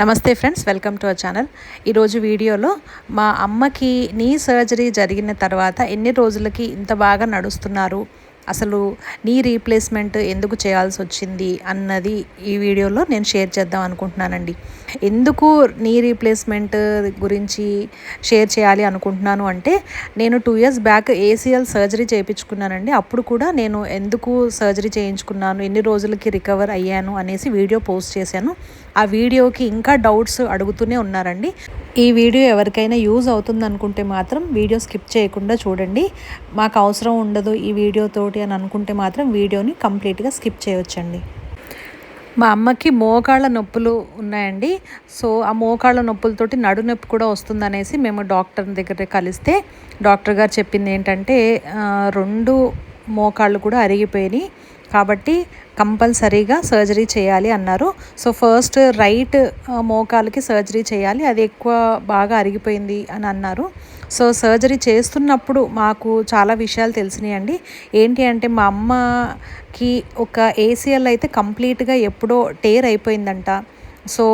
నమస్తే friends welcome to our channel. ఈరోజు వీడియోలో మా అమ్మకి నీ సర్జరీ జరిగిన తర్వాత ఎన్ని రోజులకి ఇంత బాగా నడుస్తున్నారు? అసలు నీ రీప్లేస్మెంట్ ఎందుకు చేయాల్సి వచ్చింది అన్నది ఈ వీడియోలో నేను షేర్ చేద్దాం అనుకుంటున్నానండి. ఎందుకు నీ రీప్లేస్మెంట్ గురించి షేర్ చేయాలి అనుకుంటున్నాను అంటే నేను two years back ACL surgery చేయించుకున్నానండి. అప్పుడు కూడా నేను ఎందుకు సర్జరీ చేయించుకున్నాను ఎన్ని రోజులకి రికవర్ అయ్యాను అనేసి వీడియో పోస్ట్ చేశాను. ఆ వీడియోకి ఇంకా డౌట్స్ అడుగుతూనే ఉన్నారండి. ఈ వీడియో ఎవరికైనా యూజ్ అవుతుంది అనుకుంటే మాత్రం వీడియో స్కిప్ చేయకుండా చూడండి. మాకు అవసరం ఉండదు ఈ వీడియోతో వీడియోతోటి అని అనుకుంటే మాత్రం వీడియోని కంప్లీట్గా స్కిప్ చేయొచ్చండి. మా అమ్మకి మోకాళ్ళ నొప్పులు ఉన్నాయండి. సో ఆ మోకాళ్ళ నొప్పులతోటి నడునొప్పి కూడా వస్తుందనేసి మేము డాక్టర్ దగ్గర కలిస్తే డాక్టర్ గారు చెప్పింది ఏంటంటే రెండు మోకాళ్ళు కూడా అరిగిపోయినాయి. కాబట్టి కంపల్సరీగా సర్జరీ చేయాలి అన్నారు. సో ఫస్ట్ రైట్ మోకాలకి సర్జరీ చేయాలి. అది ఎక్కువ బాగా అరిగిపోయింది అని అన్నారు. సో సర్జరీ చేస్తున్నప్పుడు మాకు చాలా విషయాలు తెలిసినాయండి. ఏంటి అంటే మా అమ్మకి ఒక ఏసీఎల్ అయితే కంప్లీట్గా ఎప్పుడో టేర్ అయిపోయిందంట. సో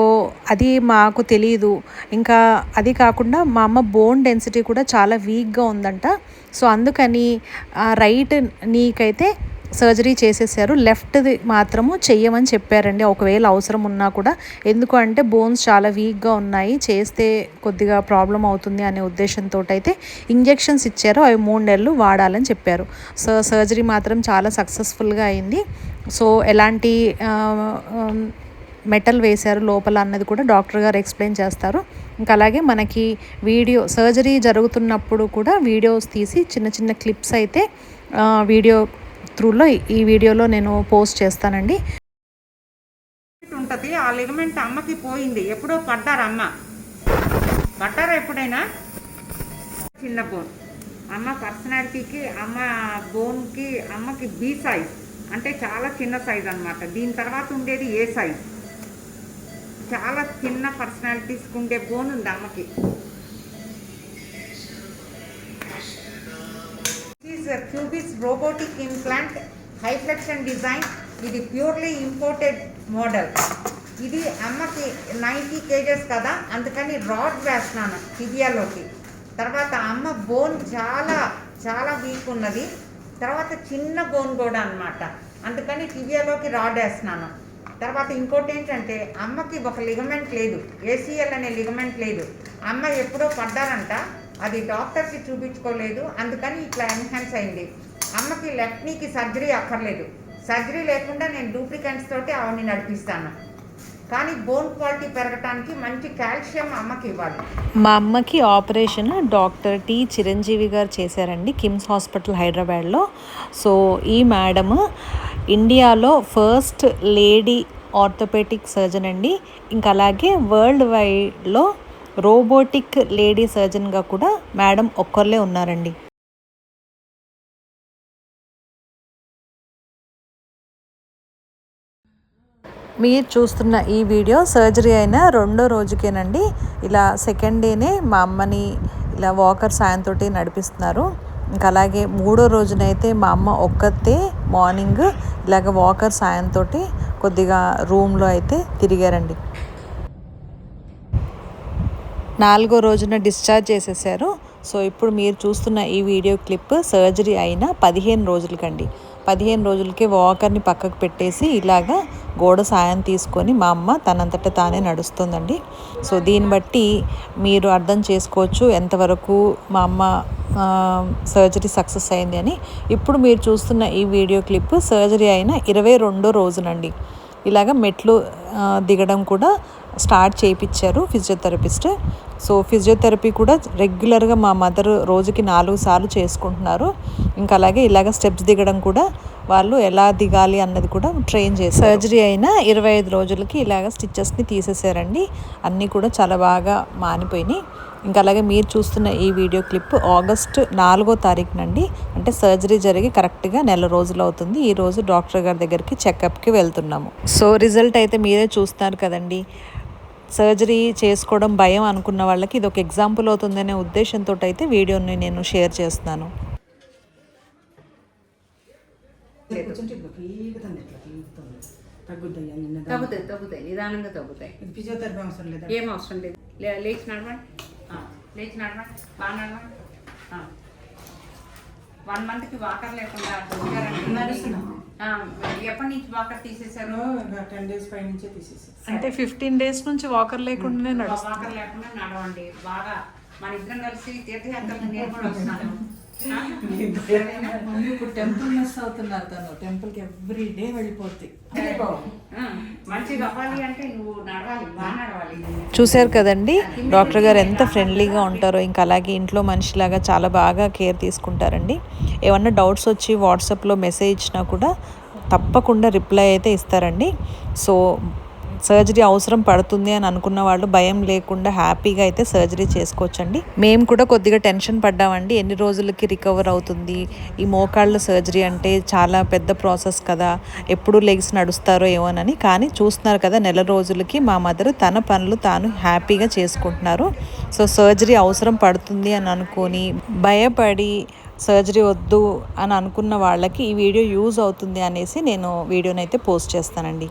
అది మాకు తెలియదు ఇంకా అది కాకుండా మా అమ్మ బోన్ డెన్సిటీ కూడా చాలా వీక్గా ఉందంట. సో అందుకని ఆ రైట్ నీకైతే సర్జరీ చేసేసారు. లెఫ్ట్ది మాత్రము చెయ్యమని చెప్పారండి. ఒకవేళ అవసరం ఉన్నా కూడా. ఎందుకు అంటే బోన్స్ చాలా వీక్గా ఉన్నాయి. చేస్తే కొద్దిగా ప్రాబ్లం అవుతుంది అనే ఉద్దేశంతో అయితే ఇంజెక్షన్స్ ఇచ్చారు. అవి మూడు నెలలు వాడాలని చెప్పారు. సో సర్జరీ మాత్రం చాలా సక్సెస్ఫుల్గా అయింది. సో ఎలాంటి మెటల్ వేశారు లోపల అన్నది కూడా డాక్టర్ గారు ఎక్స్ప్లెయిన్ చేస్తారు. ఇంకా అలాగే మనకి వీడియో సర్జరీ జరుగుతున్నప్పుడు కూడా వీడియోస్ తీసి చిన్న చిన్న క్లిప్స్ అయితే వీడియో త్రూలో ఈ వీడియోలో నేను పోస్ట్ చేస్తానండి. ఉంటుంది ఆ లిగమెంట్ అమ్మకి పోయింది. ఎప్పుడో పడ్డారు అమ్మ. పడ్డారా ఎప్పుడైనా? చిన్న బోన్ అమ్మ పర్సనాలిటీకి అమ్మ బోన్కి అమ్మకి బి సైజ్ అంటే చాలా చిన్న సైజ్ అన్నమాట. దీని తర్వాత ఉండేది ఏ సైజ్ చాలా చిన్న పర్సనాలిటీస్కి ఉండే బోన్ ఉంది అమ్మకి. Cuvis robotic implant high flexion design ఇది ప్యూర్లీ ఇంపోర్టెడ్ మోడల్ ఇది అమ్మకి నైంటీ కేజెస్ కదా అందుకని రాడ్ వేస్తున్నాను ఫిజియాలోకి తర్వాత అమ్మ బోన్ చాలా చాలా వీక్ ఉన్నది. తర్వాత చిన్న బోన్ కూడా అన్నమాట. అందుకని టిబియాలోకి రాడ్ వేస్తున్నాను. తర్వాత ఇంకోటి ఏంటంటే అమ్మకి ఒక లిగమెంట్ లేదు. ఏసీఎల్ అనే లిగమెంట్ లేదు. అమ్మ ఎప్పుడో పడ్డారంట. అది డాక్టర్కి చూపించుకోలేదు అందుకని ఇట్లా ఎన్హాన్స్ అయింది. అమ్మకి లెఫ్ట్ నీకి సర్జరీ అక్కర్లేదు. సర్జరీ లేకుండా నేను డూప్లికెంట్స్ తోటి ఆవిడని నడిపిస్తాను. కానీ బోన్ క్వాలిటీ పెరగటానికి మంచి కాల్షియం అమ్మకి ఇవ్వాలి. మా అమ్మకి ఆపరేషన్ డాక్టర్ టి చిరంజీవి గారు చేశారండి కిమ్స్ హాస్పిటల్ హైదరాబాద్లో. సో ఈ మేడం ఇండియాలో ఫస్ట్ లేడీ ఆర్థోపెటిక్ సర్జన్ అండి. ఇంకా అలాగే వరల్డ్ వైడ్లో రోబోటిక్ లేడీ సర్జన్గా కూడా మేడం ఒక్కర్లే ఉన్నారండి. మీరు చూస్తున్న ఈ వీడియో సర్జరీ అయిన రెండో రోజుకేనండి. ఇలా సెకండ్ డేనే మా అమ్మని ఇలా వాకర్ సాయంతో నడిపిస్తున్నారు. ఇంకా అలాగే మూడో రోజునైతే మా అమ్మ ఒక్కతే మార్నింగ్ ఇలాగ వాకర్ సాయంతో కొద్దిగా రూమ్లో అయితే తిరిగారండి. నాలుగో రోజున డిశ్చార్జ్ చేసేసారు. సో ఇప్పుడు మీరు చూస్తున్న ఈ వీడియో క్లిప్ సర్జరీ అయిన పదిహేను రోజులకండి. పదిహేను రోజులకి వాకర్ని పక్కకు పెట్టేసి ఇలాగా గోడ సాయం తీసుకొని మా అమ్మ తనంతట తానే నడుస్తుందండి. సో దీన్ని బట్టి మీరు అర్థం చేసుకోవచ్చు ఎంతవరకు మా అమ్మ సర్జరీ సక్సెస్ అయింది అని. ఇప్పుడు మీరు చూస్తున్న ఈ వీడియో క్లిప్ సర్జరీ అయిన ఇరవై రెండో రోజునండి. ఇలాగ మెట్లు దిగడం కూడా స్టార్ట్ చేయించారు ఫిజియోథెరపిస్ట్. సో ఫిజియోథెరపీ కూడా రెగ్యులర్గా మా మదర్ రోజుకి నాలుగు సార్లు చేసుకుంటున్నారు. ఇంకా అలాగే ఇలాగ స్టెప్స్ దిగడం కూడా వాళ్ళు ఎలా దిగాలి అన్నది కూడా ట్రైన్ చేశారు. సర్జరీ అయినా ఇరవై ఐదు రోజులకి ఇలాగ స్టిచ్చెస్ని తీసేసారండి. అన్నీ కూడా చాలా బాగా మానిపోయినాయి. ఇంకా అలాగే మీరు చూస్తున్న ఈ వీడియో క్లిప్ ఆగస్ట్ నాలుగో తారీఖునండి. అంటే సర్జరీ జరిగి కరెక్ట్గా నెల రోజులు అవుతుంది. ఈ రోజు డాక్టర్ గారి దగ్గరికి చెకప్కి వెళ్తున్నాము. సో రిజల్ట్ అయితే మీరే చూస్తున్నారు కదండి. సర్జరీ చేసుకోవడం భయం అనుకున్న వాళ్ళకి ఇది ఒక ఎగ్జాంపుల్ అవుతుందనే ఉద్దేశంతో అయితే వీడియోని నేను షేర్ చేస్తున్నాను తగ్గుతాయి. తగ్గుతాయి నిదానంగా తగ్గుతాయి ఫిజియోథెరపీ అవసరం లేదా ఏం అవసరం లేదు లేచి నడవండి ఆ, లేచి నడవండి బాగా నడవండి ఆ. వన్ మంత్కి వాకర్ లేకుండా. నడుస్తున్నా. ఆ, ఎప్పటి నుంచి వాకర్ తీసేశారు? టెన్ డేస్ పై నుంచే తీసేసి అంటే ఫిఫ్టీన్ డేస్ నుంచి వాకర్ లేకుండానే నడుస్తుంది. వాకర్ లేకుండా నడవండి. బాగా మన ఇద్దరం కలిసి తీర్థయాత్రలు నేను కూడా వస్తున్నాను? ఇప్పుడు టెంపుల్ మిస్ అవుతున్నారు తను. టెంపుల్కి ఎవ్రీ డే వెళ్ళిపోద్ది. ఆ, మంచిగా అవ్వాలి అంటే నువ్వు నడవాలి. చూశారు కదండి. డాక్టర్ గారు ఎంత ఫ్రెండ్లీగా ఉంటారో ఇంకా అలాగే ఇంట్లో మనిషిలాగా చాలా బాగా కేర్ తీసుకుంటారండి. ఏమన్నా డౌట్స్ వచ్చి వాట్సాప్లో మెసేజ్ ఇచ్చినా కూడా తప్పకుండా రిప్లై అయితే ఇస్తారండి. సో సర్జరీ అవసరం పడుతుంది అని అనుకున్న వాళ్ళు భయం లేకుండా హ్యాపీగా అయితే సర్జరీ చేసుకోవచ్చండి. మేము కూడా కొద్దిగా టెన్షన్ పడ్డామండి. ఎన్ని రోజులకి రికవర్ అవుతుంది? ఈ మోకాళ్ళ సర్జరీ అంటే చాలా పెద్ద ప్రాసెస్ కదా. ఎప్పుడు లెగ్స్ నడుస్తారో ఏమోనని. కానీ చూస్తున్నారు కదా నెల రోజులకి మా మదర్ తన పనులు తాను హ్యాపీగా చేసుకుంటున్నారు. సో సర్జరీ అవసరం పడుతుంది అని అనుకొని భయపడి సర్జరీ వద్దు అని అనుకున్న వాళ్ళకి ఈ వీడియో యూజ్ అవుతుంది అనేసి నేను వీడియోనైతే పోస్ట్ చేస్తానండి.